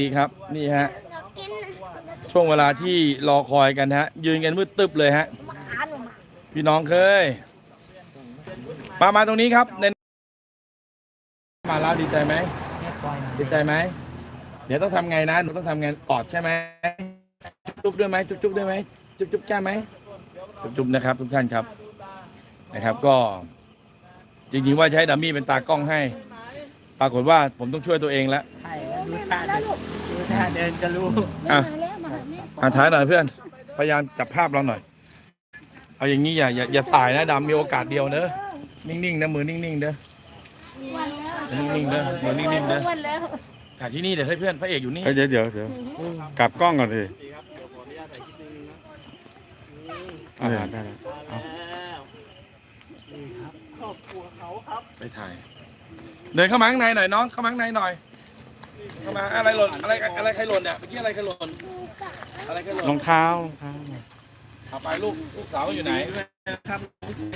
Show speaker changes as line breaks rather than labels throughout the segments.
ดีครับนี่ฮะ
อยากกินนะ
ช่วงเวลาที่รอคอยกันฮะ ยืนกันมืดตึ๊บเลยฮะ
มาขาหนูมา
พี่น้องเคยมามาตรงนี้ครับในมาแล้วดีใจไหมดีใจไหมเดี๋ยวต้องทำไงนะหนูต้องทำไงกอดใช่ไหมจุ๊บด้วยไหมจุ๊บจุ๊บด้วยไหมจุ๊บจุ๊บแก้ไหมจุ๊บจุ๊บนะครับ ทุกท่านครับนะครับ ก็ จริงๆว่าจะให้ดัมมี่เป็นตากล้องให้ ปรากฏว่าผมต้องช่วยตัวเองแล้ว
ใช่ดู ท่าเดินดูท่าเดินก็รู้
อะ
มาแล้วมาแม่
อ่าถ่ายหน่อยเพื่อน พยายามจับภาพเราหน่อย เอาอย่างนี้อย่าอย่าอย่าสายนะดำมีโอกาสเดียวเนอะนิ่งๆนะมือนิ่งๆเด้อ
วันแล้ว
นิ่งๆเด้อมือนิ่งๆเด้อ
วันแล้ว
ถ่ายที่นี่เดี๋ยวให้เพื่อนพระเอกอยู่นี่
เอ้ยเดี๋ยวเดี๋ยวเดี๋ยวกลับกล้องก่อนดิอ่าได้แล้วเอา
ไปถ่าย เดินเข้ามาข้างในหน่อยน้องเข้ามาข้างในหน่อย เข้ามาอะไรหล่นอะไรอะไรใครหล่นเนี่ยเมื่อกี้อะไรใครหล่นอะไรใครหล่น
รองเท้ารองเท้า
เอาไปลูกลูกสาวอยู่ไหน
ครับ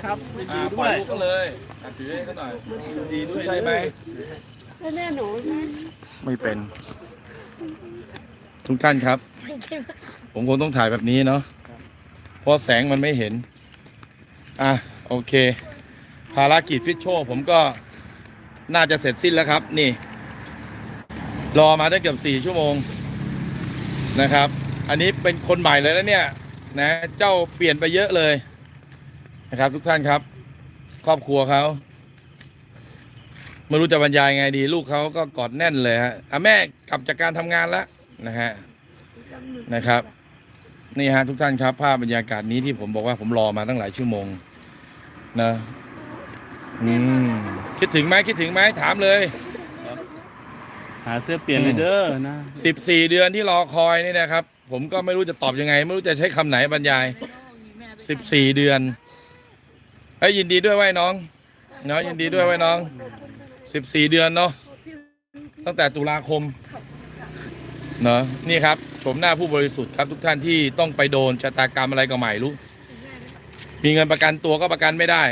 ครับ
อ่า
ดู
ปล่
ด้
อ
วยย
ลูกก็เลยอะถือให้เขาหน่อยดีด้วยใช่ไหม
แล้วแม่หนูนะ
ไม่เป็นทุกท่านครับ ผมคงต้องถ่ายแบบนี้เนาะเพราะแสงมันไม่เห็น อะโอเค ภารกิจฟิชโชผมก็น่าจะเสร็จสิ้นแล้วครับ นี่ รอมาได้เกือบสี่ชั่วโมงนะครับ อันนี้เป็นคนใหม่เลยแล้วเนี่ยนะเจ้าเปลี่ยนไปเยอะเลยนะครับ ทุกท่านครับ ครอบครัวเขาไม่รู้จะบรรยายไงดี ลูกเขาก็กอดแน่นเลยฮะอะแม่กลับจากการทำงานแล้วนะฮะนะครับ นี่ฮะทุกท่านครับ ภาพบรรยากาศนี้ที่ผมบอกว่าผมรอมาตั้งหลายชั่วโมงนะอืมคิดถึงไหมคิดถึงไหมถามเลย
หาเสื้อเปลี่ยนเลยเด้อนะ
สิบสี่เดือนที่รอคอยนี่นะครับ ผมก็ไม่รู้จะตอบยังไง ไม่รู้จะใช้คำไหนบรรยายสิบสี่เดือนเอ้ยยินดีด้วยไว้น้องเนาะยินดีด้วยไว้น้องสิบสี่เดือนเนาะตั้งแต่ตุลาคมเนาะนี่ครับผมหน้าผู้บริสุทธิ์ครับทุกท่านที่ต้องไปโดนชะตากรรมอะไรก็ไม่รู้ มีเงินประกันตัวก็ประกันไม่ได้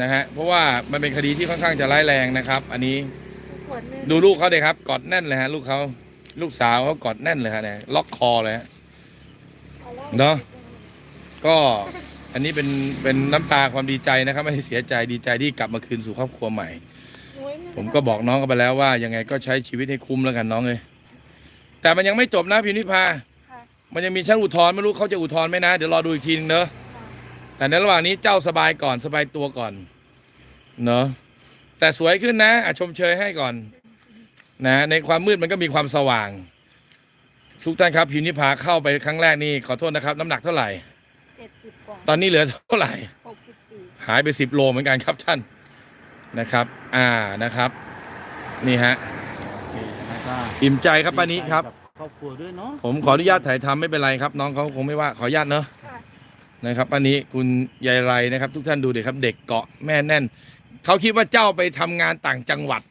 นะฮะเพราะว่ามันเป็นคดีที่ค่อนข้างจะร้ายแรงนะครับ อันนี้
ขวดนึง
ดูลูกเขาเลยครับ กอดแน่นเลยฮะ ลูกเขาลูกสาวเขากอดแน่นเลยฮะเนี่ยล็อกคอเลยฮะ เนาะก็อันนี้เป็นเป็นน้ำตาความดีใจนะครับ ไม่ได้เสียใจดีใจที่กลับมาคืนสู่ครอบครัวใหม่ผมก็บอกน้องเขาไปแล้วว่ายังไงก็ใช้ชีวิตให้คุ้มแล้วกันน้องเลยแต่มันยังไม่จบนะพิมพิพามันยังมีชั้นอุทธรณ์ไม่รู้เขาจะอุทธรณ์ไหมนะ เดี๋ยวรอดูอีกทีนึงเนอะแต่ในระหว่างนี้เจ้าสบายก่อนสบายตัวก่อน เนอะ แต่สวยขึ้นนะอะชมเชยให้ก่อนนะในความมืดมันก็มีความสว่าง ทุกท่านครับพิมนิพาเข้าไปครั้งแรกนี่ขอโทษนะครับ น้ำหนักเท่าไหร่
เจ็ดสิบกว่า
ตอนนี้เหลือเท่าไหร่
หกสิบสี่
หายไปสิบโลเหมือนกันครับท่านนะครับ อ่านะครับ นี่ฮะ
แล้วก็
อิ่มใจครับป้านิครับ
ครอบครัวด้วยเนาะ
ผมขออนุญาตถ่ายทำไม่เป็นไรครับ น้องเขาคงไม่ว่าขออนุญาตเนอะนะครับป้านิคุณยายไรนะครับ ทุกท่านดูเด็กครับ เด็กเกาะแม่แน่น เขาคิดว่าเจ้าไปทำงานต่างจังหวัด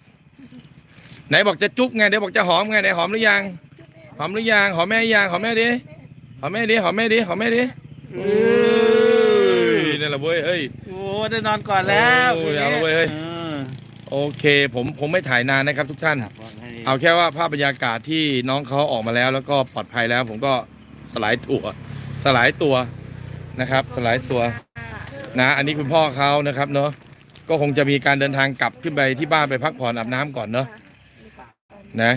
ไหนบอกจะจุ๊บไงเดี๋ยวบอกจะหอมไงไหนหอมหรือยัง หอมหรือยังหอมแม่ยังหอมแม่ดิหอมแม่ดิหอมแม่ดิหอมแม่ดิเอ้ยนั่นแหละเว้ยเฮ้ย
โอ้ได้นอนก่อนแล้ว
โอ้ยเอาละเว้ยเฮ้ย
ออ
โอเคผมผมไม่ถ่ายนานนะครับทุกท่าน
ครับให้
เอาแค่ว่าภาพบรรยากาศที่น้องเขาออกมาแล้ว แล้วก็ปลอดภัยแล้ว ผมก็สลายตัว สลายตัวนะครับ สลายตัว นะ อันนี้คุณพ่อเขานะครับเนาะ ก็คงจะมีการเดินทางกลับขึ้นไปที่บ้านไปพักผ่อนอาบน้ำก่อนเนาะนะ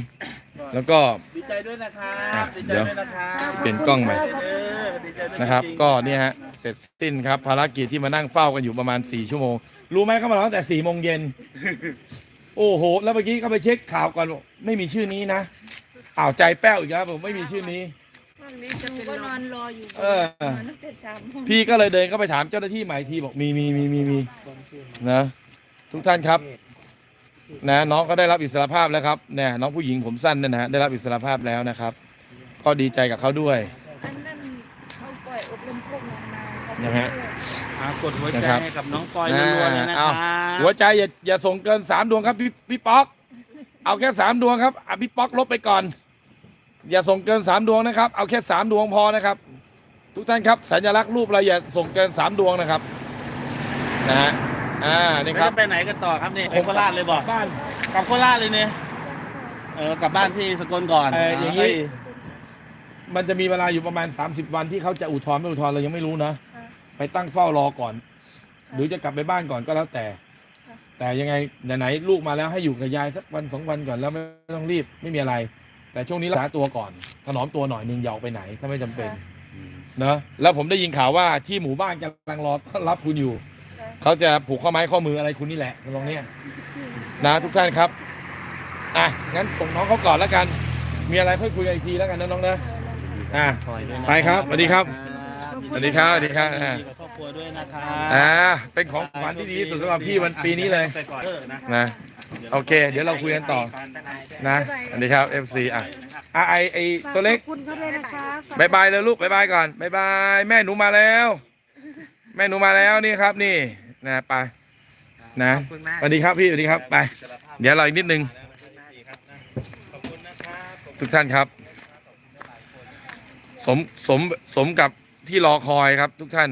แล้วก็
ดีใจด้วยนะครั
อะ
บดีใจ
เดี๋ยว
ด้วยนะครับ
เปลี่ยนกล้องใหม่
เออดีใจด้วย
นะครับ
จงๆ
ก็เนี่ยฮะเสร็จสิ้นครับภารกิจที่มานั่งเฝ้ากันอยู่ประมาณสี่ชั่วโมง รู้ไหมเขามาตั้งแต่สี่โมงเย็น โอ้โห แล้วเมื่อกี้เขาไปเช็คข่าวก่อนบอกไม่มีชื่อนี้นะอ้าวใจแป้วอีกแล้วผมไม่มีชื่อนี้
หนูก็นอนรออยู่
เออ
นอนตั้งแต่สามโมง
พี่ก็เลยเดินเข้าไปถามเจ้าหน้าที่ใหม่ทีบอกมีมีมีมีมีนะ ทุกท่านครับ นะน้องก็ได้รับอิสรภาพแล้วครับเนี่ยน้องผู้หญิงผมสั้นเนี่ยนะฮะได้รับอิสรภาพแล้วนะครับ ก็ดีใจกับเขาด้วย
อันนั้นเขาปล่อยอบรมพวกน้องมาเขา
นะฮะ
อ่ากดหัวใจ
นะครับ
ให้กับน้องปอยรัวๆเลยนะค
อ้า
รั
ว
บ
หัวใจอย่าอย่าส่งเกินสามดวงครับพี่พี่ป๊อก เอาแค่สามดวงครับอะพี่ป๊อกลบไปก่อน อย่าส่งเกินสามดวงนะครับ เอาแค่สามดวงพอนะครับ ทุกท่านครับสัญลักษณ์รูปเราอย่าส่งเกินสามดวงนะครับนะฮะอ่านี่
ไม่
ครับ
ได้ไปไหนกันต่อครับนี่ไปโคราชเลยบอก
บ้าน
กลับโคราชเลยเนี่ย
ค
เออกลับบ้านที่สกลก่อน
เอออย่างนี้มันจะมีเวลาอยู่ประมาณ 30 วันที่เขาจะอุทธรณ์ไม่อุทธรณ์เรายังไม่รู้นะ
ค่ะ
ไปตั้งเฝ้ารอก่อนหรือจะกลับไปบ้านก่อนก็แล้วแต่
ค่ะ
แต่ยังไงไหนๆลูกมาแล้วให้อยู่กับยายสักวันสองวันก่อนแล้วไม่ต้องรีบไม่มีอะไร แต่ช่วงนี้รักษาตัวก่อน ถนอมตัวหน่อยหนึงอย่าออกไปไหนถ้าไม่จำเป็นเนอะแล้วผมได้ยินข่าวว่าที่หมู่บ้านกำลังรอต้อนรับคุณอยู่
ค่ะ
เขาจะผูกข้อไม้ข้อมืออะไรคุณนี่แหละตรงเนี้ยนะทุกท่านครับอะงั้นส่งน้องเขาก่อนแล้วกัน มีอะไรค่อยคุยกันอีกทีแล้วกันนะน้องนะอะ
คอยด้วยนะ
ไปครับสวัสดีครับสวัสดีครับสวัสดีครับ
อ่า
อ่า
ครอบครัวด้วยนะครับ
อ่าเป็นของขวัญที่ดีที่สุดสำหรับพี่วันปีนี้เลย
ไปก่อนเออนะ
นะ โอเค เดี๋ยวเราคุยกันต่อนะสวัสดีครับ FC อะอะไอไอตัวเล็ก
ขอบคุณเขาเลยนะคะฝก
บายบายเลยลูกบายบายก่อนบายบายแม่หนูมาแล้ว แม่หนูมาแล้วนี่ครับนี่นะไปนะสวัสดีครับพี่สวัสดีครับไป เดี๋ยวเราอีกนิดนึงทุกท่านครับ สมสมสมกับที่รอคอยครับ ทุกท่าน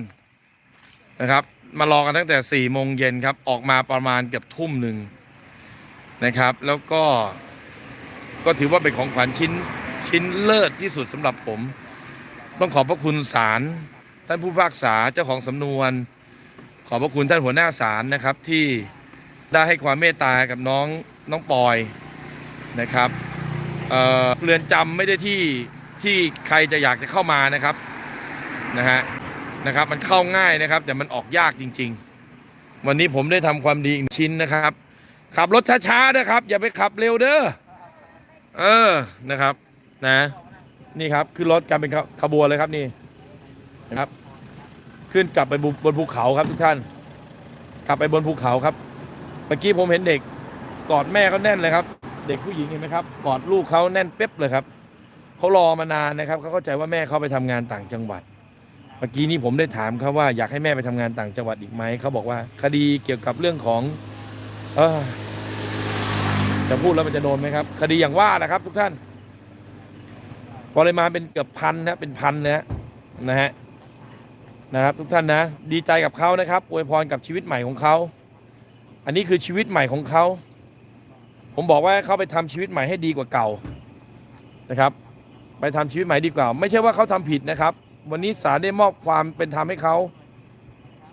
นะครับ มารอกันตั้งแต่สี่โมงเย็นครับ ออกมาประมาณเกือบทุ่มหนึ่ง นะครับ แล้วก็ก็ถือว่าเป็นของขวัญชิ้นชิ้นเลิศที่สุดสำหรับผม ต้องขอบพระคุณศาลท่านผู้พิพากษาเจ้าของสำนวน ขอบพระคุณท่านหัวหน้าศาลนะครับที่ได้ให้ความเมตตากับน้องน้องปอยนะครับเออเรือนจำไม่ได้ที่ที่ใครจะอยากจะเข้ามานะครับนะฮะนะครับ มันเข้าง่ายนะครับ แต่มันออกยากจริง ๆ วันนี้ผมได้ทำความดีอีกชิ้นนะครับ ขับรถช้าๆนะครับ อย่าไปขับเร็วเด้อเออนะครับ นะ นี่ครับขึ้นรถกันเป็นขบวนเลยครับนี่นะครับ ขึ้นกลับไปบนบนภูเขาครับทุกท่าน กลับไปบนภูเขาครับเมื่อกี้ผมเห็นเด็ก กอดแม่เขาแน่นเลยครับ เด็กผู้หญิงเห็นไหมครับ กอดลูกเขาแน่นเป๊บเลยครับเขารอมานานนะครับเขาเข้าใจว่าแม่เขาไปทำงานต่างจังหวัด เมื่อกี้นี้ผมได้ถามเขาว่าอยากให้แม่ไปทำงานต่างจังหวัดอีกไหมเขาบอกว่า คดีเกี่ยวกับเรื่องของ เออ จะพูดแล้วมันจะโดนไหมครับ คดีอย่างว่านะครับ ทุกท่านปริมาณเป็นเกือบพันนะเป็นพันนะฮะนะฮะนะครับ ทุกท่านนะ ดีใจกับเขานะครับอวยพรกับชีวิตใหม่ของเขา อันนี้คือชีวิตใหม่ของเขา ผมบอกว่าเขาไปทำชีวิตใหม่ให้ดีกว่าเก่านะครับ ไปทำชีวิตใหม่ดีกว่า ไม่ใช่ว่าเขาทำผิดนะครับ วันนี้ศาลได้มอบความเป็นธรรมให้เขา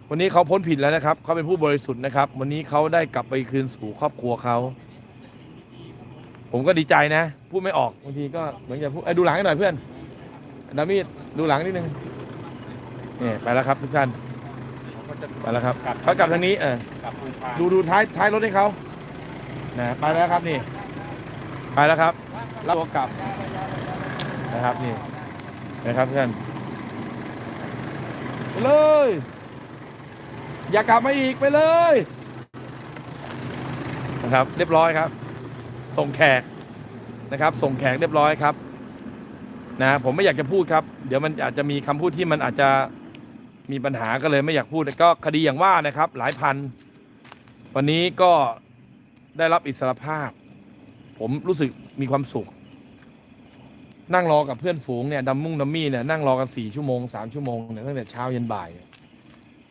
วันนี้เขาพ้นผิดแล้วนะครับ เขาเป็นผู้บริสุทธิ์นะครับ วันนี้เขาได้กลับไปคืนสู่ครอบครัวเขา ผมก็ดีใจนะ พูดไม่ออกบางทีก็เหมือนจะพูดดูหลังให้หน่อยเพื่อนดามีดดูหลังนิดนึงนี่ไปแล้วครับทุกท่านไปแล้วครับเขากลับทางนี้เออดูดูท้ายท้ายรถให้เขานะไปแล้วครับนี่ ไปแล้วครับรับตัวกลับนะครับนี่นะครับเพื่อนไปเลย อย่ากลับมาอีกไปเลยนะครับ เรียบร้อยครับ ส่งแขกนะครับ ส่งแขกเรียบร้อยครับนะผมไม่อยากจะพูดครับ เดี๋ยวมันอาจจะมีคำพูดที่มันอาจจะมีปัญหาก็เลยไม่อยากพูดก็คดีอย่างว่านะครับ หลายพัน วันนี้ก็ได้รับอิสรภาพ ผมรู้สึกมีความสุข นั่งรอกับเพื่อนฝูงเนี่ยดัมมุ่งดัมมี่เนี่ยนั่งรอกันสี่ชั่วโมงสามชั่วโมงเนี่ยตั้งแต่เช้าเยันบ่าย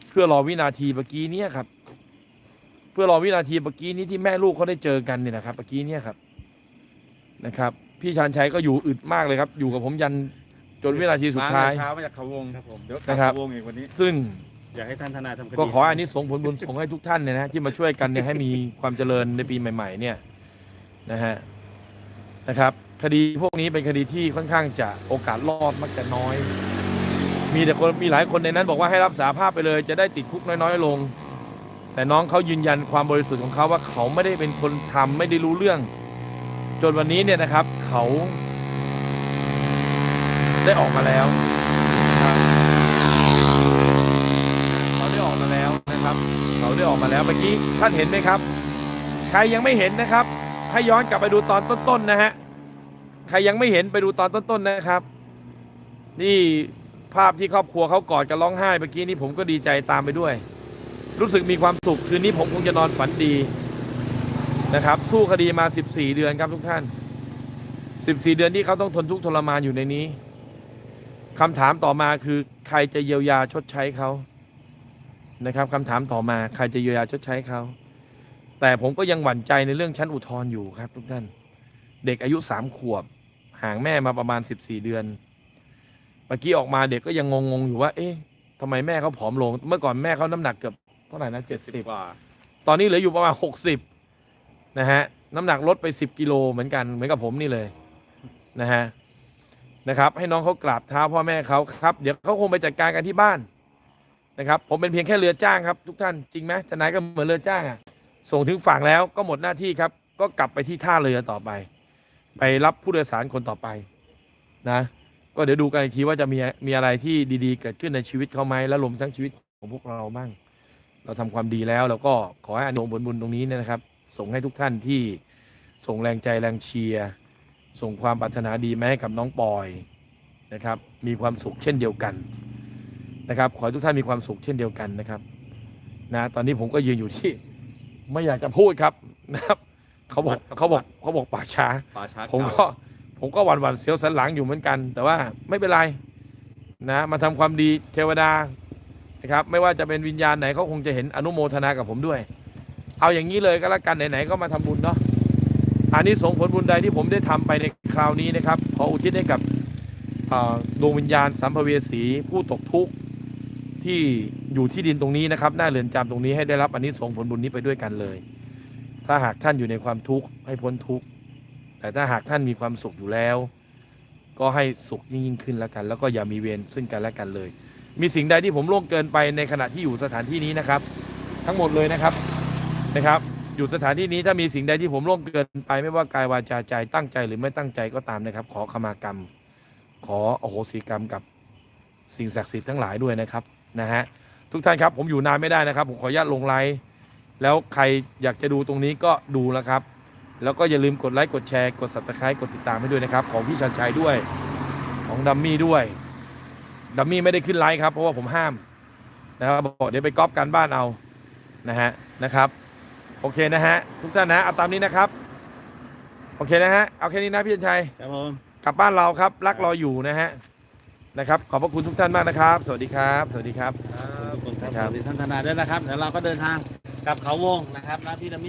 เพื่อรอวินาทีเมื่อกี้เนี่ยครับ พื่อรอวินาทีเมื่อกี้นี้ที่แม่ลูกเขาได้เจอกันเนี่ยนะครับเมื่อกี้เนี่ยครับนะครับ พี่ชานชัยก็อยู่อึดมากเลยครับ อยู่กับผมยันจนวินาทีสุดท้าย
เช้ามาจากเขาวงครับผมเดี๋ยว
นะครับ
เขาวงอีกวันนี้
ซึ่ง
อยากให้ท่านทนายทำคดี
ก็ขออันนี้ส่งผลบุญส่งให้ทุกท่านเนี่ยนะที่มาช่วยกันเนี่ยให้มีความเจริญในปีใหม่ ๆ เนี่ยนะฮะนะครับ คดีพวกนี้เป็นคดีที่ค่อนข้างจะโอกาสรอดมักจะน้อย มีแต่คนมีหลายคนในนั้นบอกว่าให้รับสาภาพไปเลย จะได้ติดคุกน้อยๆลง แต่น้องเขายืนยันความบริสุทธิ์ของเขาว่าเขาไม่ได้เป็นคนทำไม่ได้รู้เรื่อง จนวันนี้เนี่ยนะครับ เขาได้ออกมาแล้วเขาได้ออกมาแล้วนะครับ เขาได้ออกมาแล้วเมื่อกี้ท่านเห็นไหมครับ ใครยังไม่เห็นนะครับ ให้ย้อนกลับไปดูตอนต้นๆนะฮะใครยังไม่เห็นไปดูตอนต้นๆนะครับ นี่ภาพที่ครอบครัวเขากอดกันร้องไห้เมื่อกี้นี้ผมก็ดีใจตามไปด้วย รู้สึกมีความสุขคืนนี้ผมคงจะนอนฝันดีนะครับ สู้คดีมา 14 เดือนครับทุกท่าน 14 เดือนที่เขาต้องทนทุกข์ทรมานอยู่ในนี้คำถามต่อมาคือใครจะเยียวยาชดใช้เขานะครับคำถามต่อมาใครจะเยียวยาชดใช้เขาแต่ผมก็ยังหวั่นใจในเรื่องชั้นอุทธรณ์อยู่ครับ ทุกท่าน เด็กอายุสามขวบ ห่างแม่มาประมาณสิบสี่เดือนเมื่อกี้ออกมาเด็กก็ยังงงๆอยู่ว่า เอ๊ะทำไมแม่เขาผอมลง เมื่อก่อนแม่เขาน้ำหนักเกือบ เท่าไหร่นะเจ็ดสิบ
กว่า
ตอนนี้เหลืออยู่ประมาณหกสิบนะฮะน้ำหนักลดไปสิบกิโลเหมือนกันเหมือนกับผมนี่เลยนะฮะนะครับ ให้น้องเขากราบเท้าพ่อแม่เขาครับ เดี๋ยวเขาคงไปจัดการกันที่บ้านนะครับ ผมเป็นเพียงแค่เรือจ้างครับ ทุกท่านจริงไหมทนายก็เหมือนเรือจ้างอะส่งถึงฝั่งแล้วก็หมดหน้าที่ครับ ก็กลับไปที่ท่าเรือต่อไป ไปรับผู้โดยสารคนต่อไปนะก็เดี๋ยวดูกันอีกทีว่าจะมีมีอะไรที่ดีๆ เกิดขึ้นในชีวิตเขาไหมและรวมทั้งชีวิตของพวกเราบ้าง เราทำความดีแล้วเราก็ขอให้อานิสงส์ผลบุญตรงนี้เนยนะครับ ส่งให้ทุกท่านที่ส่งแรงใจแรงเชียร์ส่งความปรารถนาดีมาให้กับน้องปอยนะครับ มีความสุขเช่นเดียวกันนะครับ ขอให้ทุกท่านมีความสุขเช่นเดียวกันนะครับนะตอนนี้ผมก็ยืนอยู่ที่ ไม่อยากจะพูดครับนะครับเขาบอกเขาบอกเขาบอกป่าช้า
ป่าช้า
ผม
เก่า
ก็ผมก็หวั่นหวั่นๆเสียวสันหลังอยู่เหมือนกัน แต่ว่าไม่เป็นไรนะมาทำความดีเทวดา นะครับไม่ว่าจะเป็นวิญญาณไหนเขาคงจะเห็นอนุโมทนากับผมด้วย เอาอย่างนี้เลยก็แล้วกันไหนๆก็มาทำบุญเนาะอันนี้สงผลบุญใดที่ผมได้ทำไปในคราวนี้นะครับ ขออุทิศให้กับดวงวิญญาณสัมภเวสีผู้ตกทุกข์ที่อยู่ที่ดินตรงนี้นะครับหน้าเรือนจำตรงนี้ให้ได้รับอันนี้สงผลบุญนี้ไปด้วยกันเลย ถ้าหากท่านอยู่ในความทุกข์ให้พ้นทุกข์แต่ถ้าหากท่านมีความสุขอยู่แล้ว ก็ให้สุขยิ่งยิ่งขึ้นแล้วกัน แล้วก็อย่ามีเวรซึ่งกันและกันเลย มีสิ่งใดที่ผมล่วงเกินไปในขณะที่อยู่สถานที่นี้นะครับ ทั้งหมดเลยนะครับนะครับ อยู่สถานที่นี้ถ้ามีสิ่งใดที่ผมล่วงเกินไป ไม่ว่ากายวาจาใจตั้งใจหรือไม่ตั้งใจก็ตามนะครับ ขอขมากรรม ขออโหสิกรรมกับสิ่งศักดิ์สิทธิ์ทั้งหลายด้วยนะครับนะฮะทุกท่านครับผมอยู่นานไม่ได้นะครับ ผมขออนุญาตลงไลฟ์แล้วใครอยากจะดูตรงนี้ก็ดูแล้วครับ แล้วก็อย่าลืมกดไลค์กดแชร์กด subscribe กดติดตามให้ด้วยนะครับ ของพี่ชันชัยด้วยของดัมมี่ด้วย ดัมมี่ไม่ได้ขึ้นไลค์ครับเพราะว่าผมห้ามนะครับบอกเดี๋ยวไปก๊อปกันบ้านเอานะฮะนะครับ โอเคนะฮะทุกท่านนะเอาตามนี้นะครับ โอเคนะฮะเอาแค่นี้นะพี่ชันชัย
ครับผม
กลับบ้านเราครับรักรออยู่นะฮะนะครับ ขอบพระคุณทุกท่านมากนะครับ สวัสดีครับ สวัสดีครับ
ครับขอบคุณครับ
ครับ
สวัสดีท่านทนายด้วยนะครับเดี๋ยวเราก็เดินทางกลับเขาวงนะครับนะพี่ดัมมี่